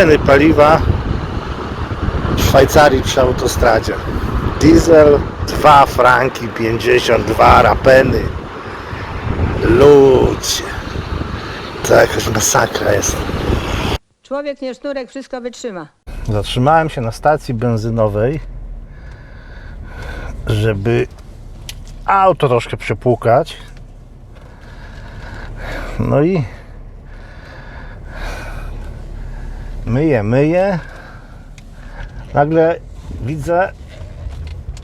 Ceny paliwa w Szwajcarii przy autostradzie. Diesel 2 franki 52 rapeny. Ludzie. To jakaś masakra jest. Człowiek nie sznurek, wszystko wytrzyma. Zatrzymałem się na stacji benzynowej, żeby auto troszkę przepłukać. No i myję, myję. Nagle widzę,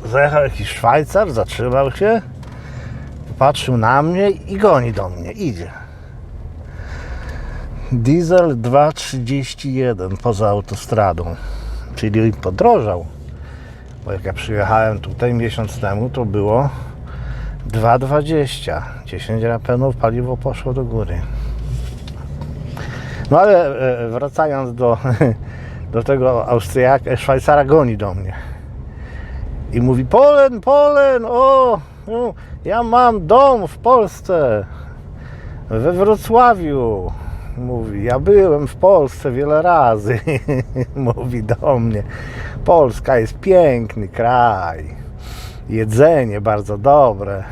zajechał jakiś Szwajcar, zatrzymał się, patrzył na mnie i goni do mnie, idzie. Diesel 2,31 poza autostradą, czyli podrożał. Bo jak ja przyjechałem tutaj miesiąc temu, to było 2,20. 10 rapenów paliwo poszło do góry. No ale e, wracając do, do tego Austriaka, Szwajcara goni do mnie. I mówi, Polen, Polen, o, no, ja mam dom w Polsce, we Wrocławiu. Mówi, ja byłem w Polsce wiele razy. Mówi do mnie, Polska jest piękny kraj. Jedzenie bardzo dobre.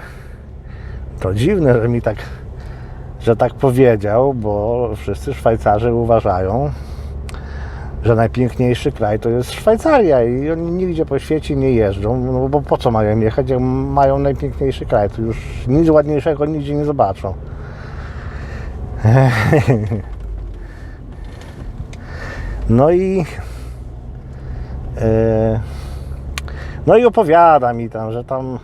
To dziwne, że mi tak, że tak powiedział, bo wszyscy Szwajcarzy uważają, że najpiękniejszy kraj to jest Szwajcaria i oni nigdzie po świecie nie jeżdżą, no bo po co mają jechać, jak mają najpiękniejszy kraj, to już nic ładniejszego nigdzie nie zobaczą. No i e, no i opowiada mi tam, że tam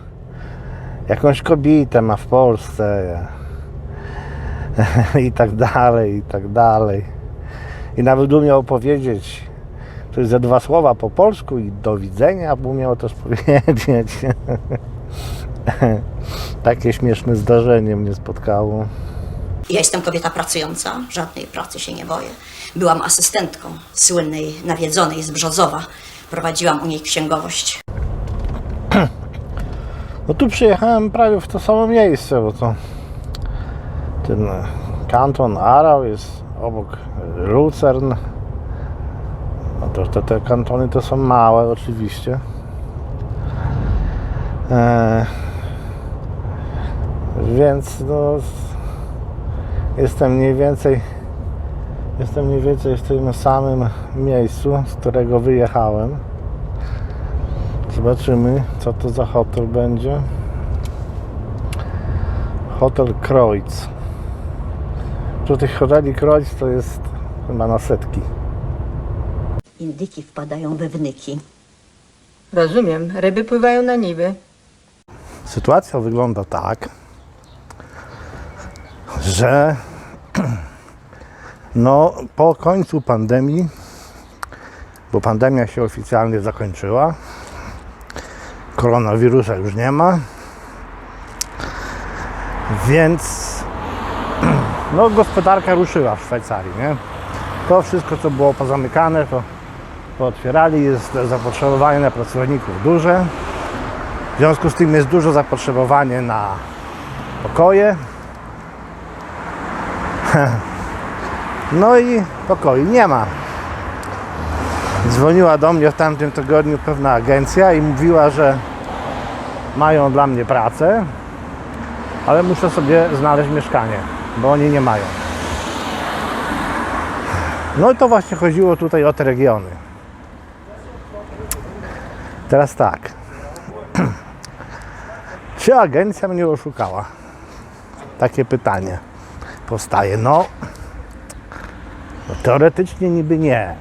jakąś kobietę ma w Polsce i tak dalej, i tak dalej. I nawet umiał opowiedzieć to jest ze dwa słowa po polsku i do widzenia umiał też powiedzieć. Takie śmieszne zdarzenie mnie spotkało. Ja jestem kobieta pracująca, żadnej pracy się nie boję. Byłam asystentką słynnej, nawiedzonej z Brzozowa. Prowadziłam u niej księgowość. No tu przyjechałem prawie w to samo miejsce, bo to ten kanton Arau jest obok Lucern. No to te, te kantony to są małe oczywiście. E, więc no, jestem mniej więcej jestem mniej więcej w tym samym miejscu, z którego wyjechałem. Zobaczymy, co to za hotel będzie. Hotel Kreuz. Tu tych hoteli Kreuz to jest chyba na setki. Indyki wpadają we wnyki. Rozumiem, ryby pływają na niby. Sytuacja wygląda tak, że no, po końcu pandemii, bo pandemia się oficjalnie zakończyła, koronawirusa już nie ma, więc no, gospodarka ruszyła w Szwajcarii. Nie? To wszystko, co było pozamykane, to pootwierali, jest zapotrzebowanie na pracowników duże. W związku z tym jest duże zapotrzebowanie na pokoje. No i pokoi nie ma. Dzwoniła do mnie w tamtym tygodniu pewna agencja i mówiła, że mają dla mnie pracę, ale muszę sobie znaleźć mieszkanie, bo oni nie mają. No i to właśnie chodziło tutaj o te regiony. Teraz tak. Czy agencja mnie oszukała? Takie pytanie powstaje. No, no teoretycznie niby nie.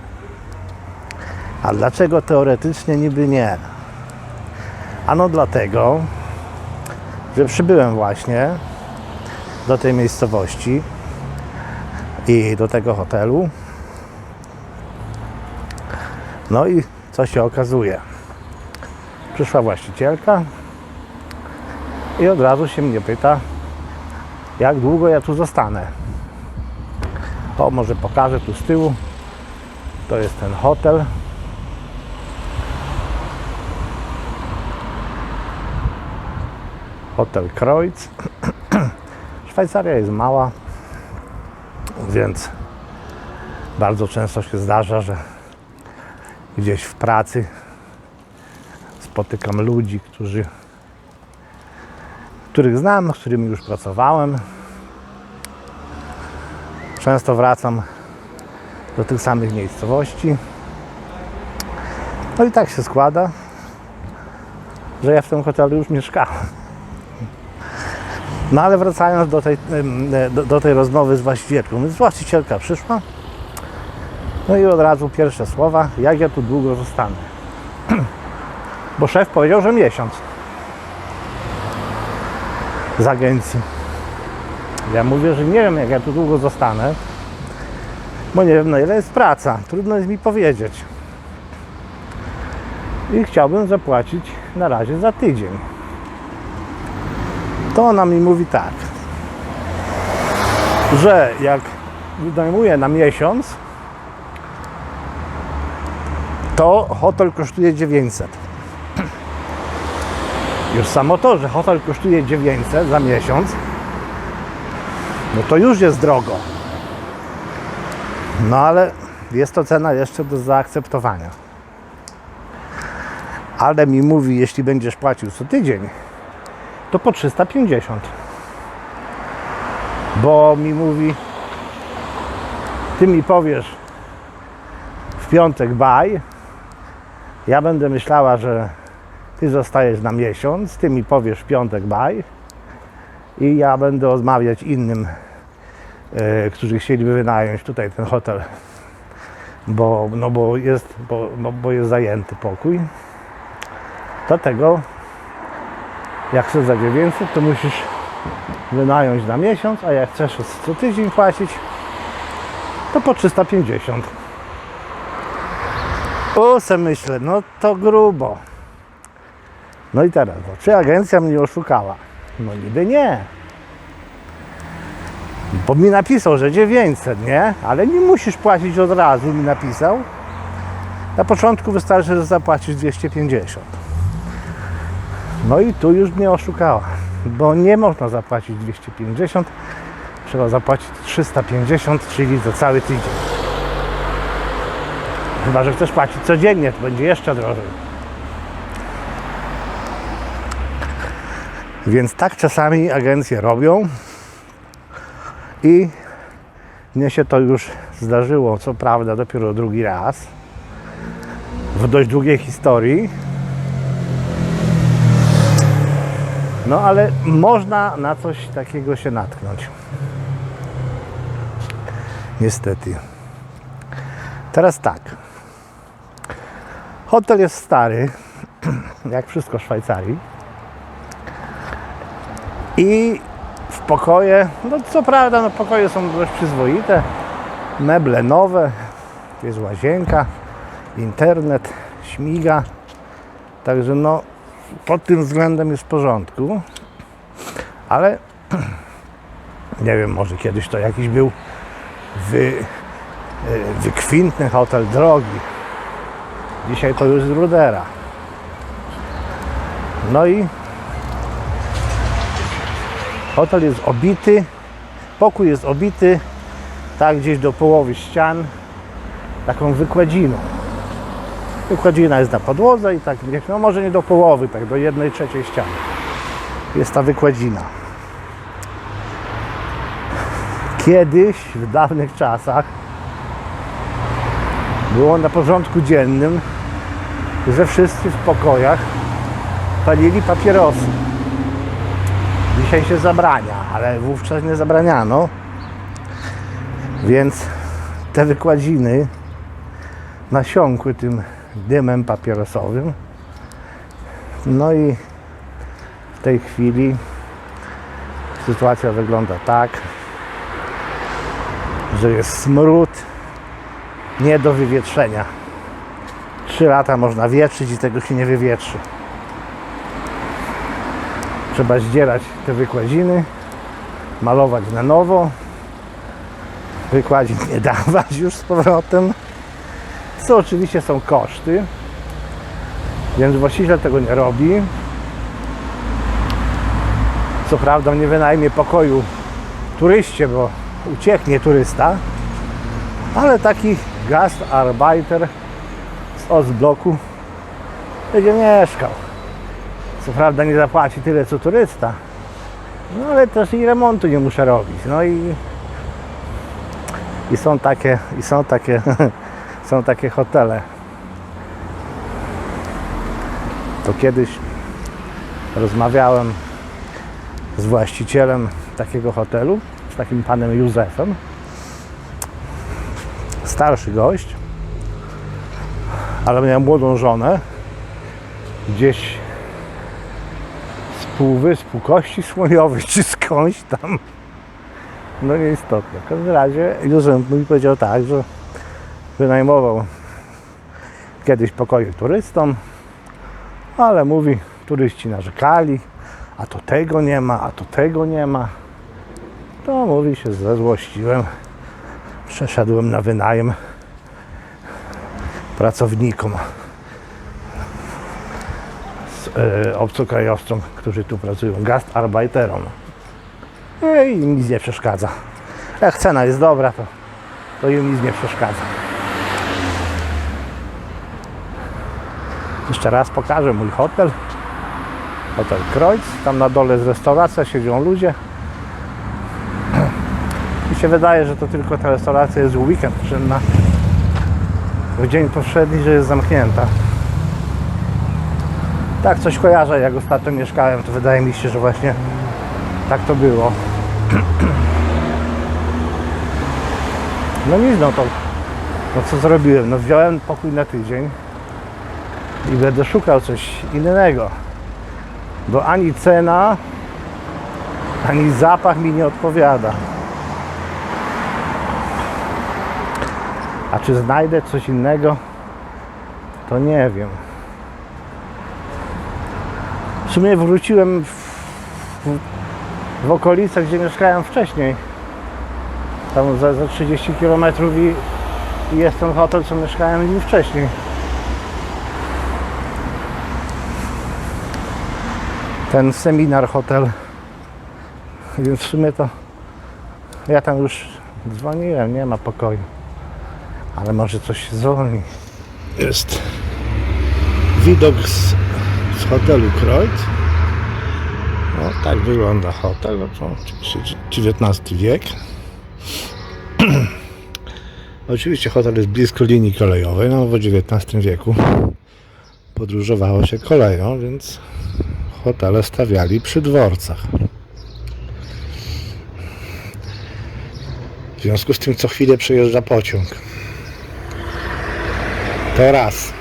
A dlaczego teoretycznie niby nie? Ano dlatego, że przybyłem właśnie do tej miejscowości i do tego hotelu No i co się okazuje? Przyszła właścicielka i od razu się mnie pyta, jak długo ja tu zostanę. O, może pokażę tu z tyłu. To jest ten hotel. Hotel Kreuz. Szwajcaria jest mała, więc bardzo często się zdarza, że gdzieś w pracy spotykam ludzi, którzy, których znam, z którymi już pracowałem. Często wracam do tych samych miejscowości. No i tak się składa, że ja w tym hotelu już mieszkałem. No ale wracając do tej, em, do, do tej rozmowy z właścicielką, więc właścicielka przyszła, no i od razu pierwsze słowa, jak ja tu długo zostanę. Bo szef powiedział, że miesiąc z agencji. Ja mówię, że nie wiem, jak ja tu długo zostanę, bo nie wiem, na ile jest praca. Trudno jest mi powiedzieć. I chciałbym zapłacić na razie za tydzień. To ona mi mówi tak, że jak wynajmuję na miesiąc, to hotel kosztuje 900. Już samo to, że hotel kosztuje 900 za miesiąc, no to już jest drogo. No ale jest to cena jeszcze do zaakceptowania. Ale mi mówi, jeśli będziesz płacił co tydzień, to po 350. Bo mi mówi, ty mi powiesz w piątek baj, ja będę myślała, że ty zostajesz na miesiąc, ty mi powiesz w piątek baj i ja będę odmawiać innym, e, którzy chcieliby wynająć tutaj ten hotel, bo, no bo, jest, bo, no bo jest zajęty pokój. Do tego, jak chcesz za 900, to musisz wynająć na miesiąc, a jak chcesz co tydzień płacić, to po 350. O, se myślę, no to grubo. No i teraz, no, czy agencja mnie oszukała? No niby nie. Bo mi napisał, że 900, nie? Ale nie musisz płacić od razu, mi napisał. Na początku wystarczy, że zapłacisz 250. No i tu już mnie oszukała, bo nie można zapłacić 250, trzeba zapłacić 350, czyli za cały tydzień. Chyba, że chcesz płacić codziennie, to będzie jeszcze drożej. Więc tak czasami agencje robią i mnie się to już zdarzyło, co prawda dopiero drugi raz w dość długiej historii. No ale można na coś takiego się natknąć. Niestety. Teraz tak. Hotel jest stary, jak wszystko w Szwajcarii. I w pokoje, no co prawda, no pokoje są dość przyzwoite. Meble nowe, jest łazienka, internet, śmiga. Także no pod tym względem jest w porządku. Ale nie wiem, może kiedyś to jakiś był wy, e, wykwintny hotel drogi. Dzisiaj to już z Rudera. No i hotel jest obity, pokój jest obity, tak gdzieś do połowy ścian, taką wykładziną. Wykładzina jest na podłodze i tak, no może nie do połowy, tak do jednej trzeciej ściany. Jest ta wykładzina. Kiedyś, w dawnych czasach, było na porządku dziennym, że wszyscy w pokojach palili papierosy. Dzisiaj się zabrania, ale wówczas nie zabraniano. Więc te wykładziny nasiąkły tym dymem papierosowym. No i w tej chwili sytuacja wygląda tak, że jest smród nie do wywietrzenia. 3 lata można wietrzyć i tego się nie wywietrzy. Trzeba zdzierać te wykładziny, malować na nowo, wykładzin nie dawać już z powrotem, co oczywiście są koszty, więc właściciel tego nie robi. Co prawda nie wynajmie pokoju turyście, bo ucieknie turysta, ale taki gastarbeiter z Ostbloku będzie mieszkał. Co prawda nie zapłaci tyle co turysta, no ale też i remontu nie muszę robić. No i, i są takie, i są takie, są takie hotele. To kiedyś rozmawiałem z właścicielem takiego hotelu, z takim panem Józefem. Starszy gość, ale miał młodą żonę gdzieś z półwyspu Kości Słoniowej, czy skądś tam. No nieistotne. W każdym razie Józef mi powiedział tak, że wynajmował kiedyś pokoje turystom, ale mówi, turyści narzekali, a to tego nie ma, a to tego nie ma. To mówi się zezłościłem. Przeszedłem na wynajem pracownikom z, e, obcokrajowcom, którzy tu pracują, gastarbeiterom. No i im nic nie przeszkadza. Jak cena jest dobra, to, to im nic nie przeszkadza. Jeszcze raz pokażę mój hotel. Hotel Kreuz. Tam na dole jest restauracja, siedzą ludzie. Mi się wydaje, że to tylko ta restauracja jest w weekend czynna. W dzień powszedni, że jest zamknięta. Tak, coś kojarzę, jak ostatnio mieszkałem, to wydaje mi się, że właśnie tak to było. No nic, no to no co zrobiłem? No wziąłem pokój na tydzień i będę szukał coś innego. Bo ani cena, ani zapach mi nie odpowiada. A czy znajdę coś innego? To nie wiem. W sumie wróciłem w, w, w gdzie mieszkałem wcześniej. Tam za, za 30 km i, i jest ten hotel, co mieszkałem nim wcześniej. Ten seminar hotel. Więc w sumie to ja tam już dzwoniłem, nie ma pokoju. Ale może coś się zwolni. Jest widok z, z hotelu Kreuz. No, tak wygląda hotel. No, XIX wiek. Oczywiście hotel jest blisko linii kolejowej, no w XIX wieku podróżowało się koleją, więc hotele stawiali przy dworcach. W związku z tym co chwilę przejeżdża pociąg. To raz.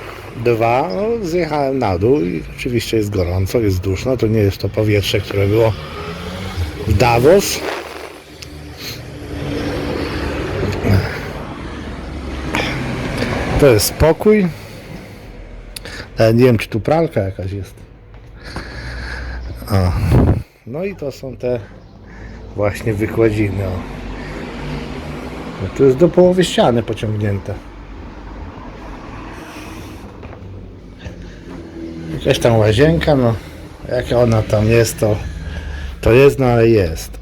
Dwa, no, zjechałem na dół i oczywiście jest gorąco, jest duszno. To nie jest to powietrze, które było w Davos. To jest spokój. Nie wiem, czy tu pralka jakaś jest. O. No i to są te właśnie wykładziny. O. No to jest do połowy ściany pociągnięte. Jakaś tam łazienka, no jaka ona tam jest, to, to jest, no ale jest.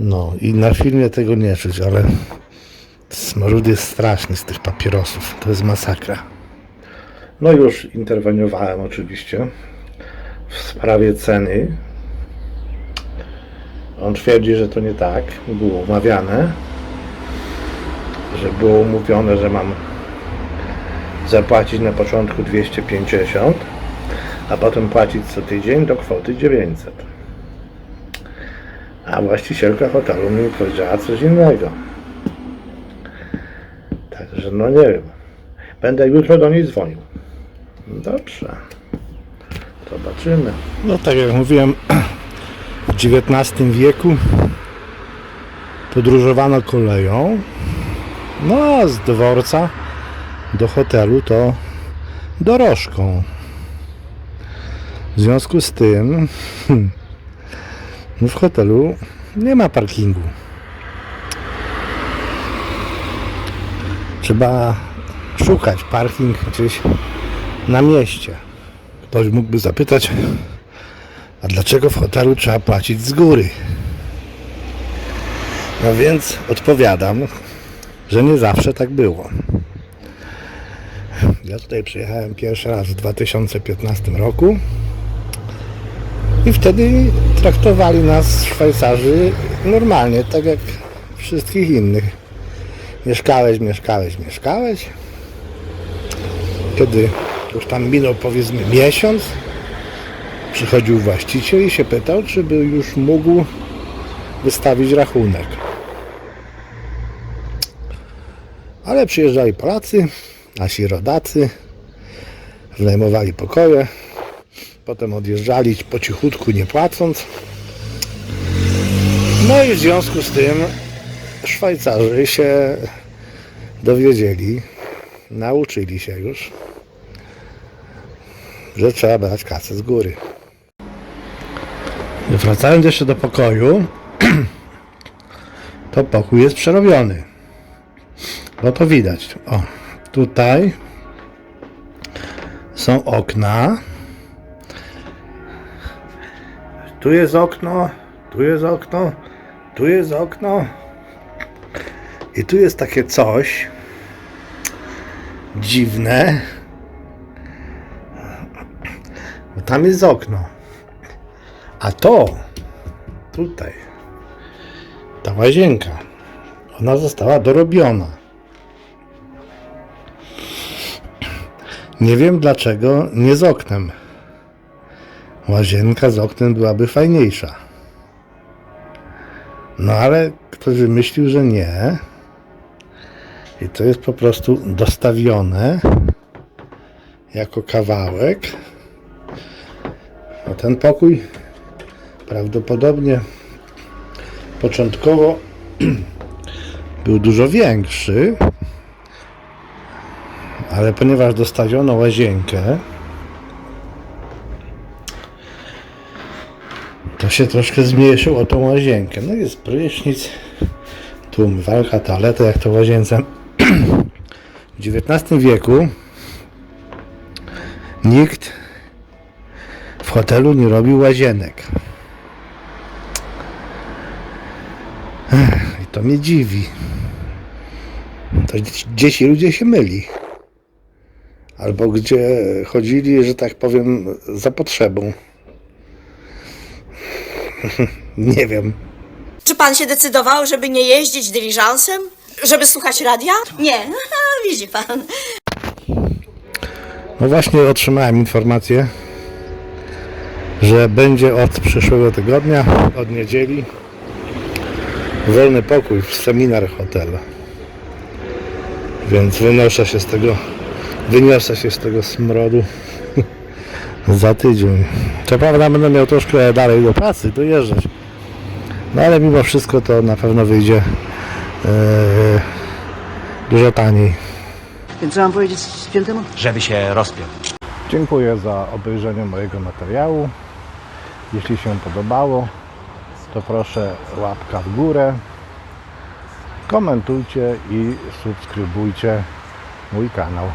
No i na filmie tego nie czuć, ale smród jest straszny z tych papierosów. To jest masakra. No już interweniowałem oczywiście w sprawie ceny. On twierdzi, że to nie tak. Było umawiane, że było umówione, że mam zapłacić na początku 250, a potem płacić co tydzień do kwoty 900. A właścicielka hotelu mi powiedziała coś innego. Także no nie wiem. Będę jutro do niej dzwonił. Dobrze. Zobaczymy. No tak jak mówiłem, w XIX wieku podróżowano koleją. No a z dworca do hotelu to dorożką. W związku z tym w hotelu nie ma parkingu. Trzeba szukać parking gdzieś na mieście. Ktoś mógłby zapytać, a dlaczego w hotelu trzeba płacić z góry? No więc odpowiadam, że nie zawsze tak było. Ja tutaj przyjechałem pierwszy raz w 2015 roku i wtedy traktowali nas Szwajcarzy normalnie, tak jak wszystkich innych. Mieszkałeś, mieszkałeś, mieszkałeś. Kiedy już tam minął powiedzmy miesiąc, przychodził właściciel i się pytał, czy by już mógł wystawić rachunek. Ale przyjeżdżali Polacy, nasi rodacy, wynajmowali pokoje, potem odjeżdżali po cichutku, nie płacąc. No i w związku z tym Szwajcarzy się dowiedzieli, nauczyli się już, że trzeba brać kasę z góry. Wracając jeszcze do pokoju, to pokój jest przerobiony. Bo to widać. O, tutaj są okna. Tu jest okno, tu jest okno, tu jest okno. I tu jest takie coś dziwne. Tam jest okno. A to tutaj ta łazienka ona została dorobiona. Nie wiem dlaczego nie z oknem. Łazienka z oknem byłaby fajniejsza. No ale ktoś wymyślił, że nie. I to jest po prostu dostawione jako kawałek. A ten pokój prawdopodobnie początkowo był dużo większy, ale ponieważ dostawiono łazienkę, to się troszkę zmniejszyło tą łazienkę. No jest prysznic, tu umywalka, toaleta, jak to łazience. W XIX wieku nikt w hotelu nie robił łazienek. I to mnie dziwi. To dzie- dzieci ludzie się myli. Albo gdzie chodzili, że tak powiem, za potrzebą. nie wiem. Czy pan się decydował, żeby nie jeździć dyliżansem? Żeby słuchać radia? Nie, widzi pan. No właśnie otrzymałem informację, że będzie od przyszłego tygodnia, od niedzieli, wolny pokój w seminar hotel. Więc wynoszę się z tego, wyniosę się z tego smrodu za tydzień. Co prawda będę miał troszkę dalej do pracy, dojeżdżać. No ale mimo wszystko to na pewno wyjdzie dużo taniej. Więc co mam powiedzieć świętemu? żeby się rozpiął. Dziękuję za obejrzenie mojego materiału. Jeśli się podobało, to proszę łapka w górę, komentujcie i subskrybujcie mój kanał.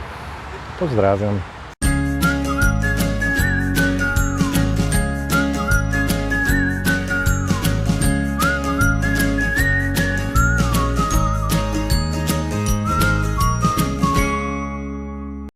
Pozdrawiam.